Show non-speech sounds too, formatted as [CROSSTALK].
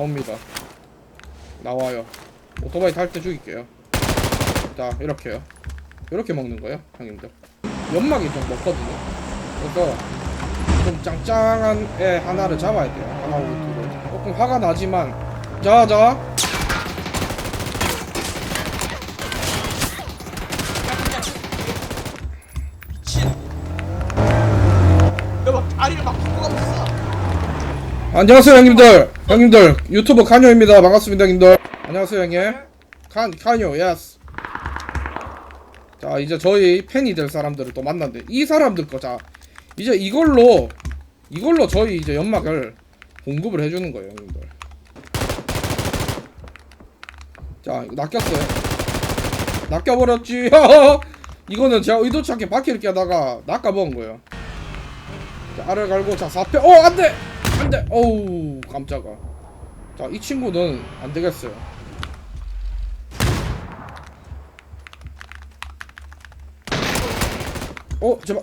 나옵니다. 나와요. 오토바이 탈 때 죽일게요. 자, 이렇게요. 이렇게 먹는 거예요, 형님들. 연막이 좀 먹거든요. 그래서 좀 짱짱한 애 하나를 잡아야 돼요. 하나 우투로. 조금 화가 나지만, 자, 자. 여보 다리를 막 바꾸고 있어. 안녕하세요, 형님들. 형님들, 유튜브 칸요입니다. 반갑습니다, 형님들. 안녕하세요, 형님. 칸, 칸요, 예스. 자, 이제 저희 팬이 될 사람들을 또 만났는데, 이 사람들 거, 자, 이제 이걸로, 이걸로 저희 이제 연막을 공급을 해주는 거예요, 형님들. 자, 낚였어요. 낚여버렸지. [LAUGHS] 이거는 제가 의도치 않게 바퀴를 껴다가 낚아먹은 거예요. 자, 알을 갈고, 자, 4패, 어, 안 돼! 안 돼! 어우, 깜짝아. 자, 이 친구는 안 되겠어요. 어, 제발.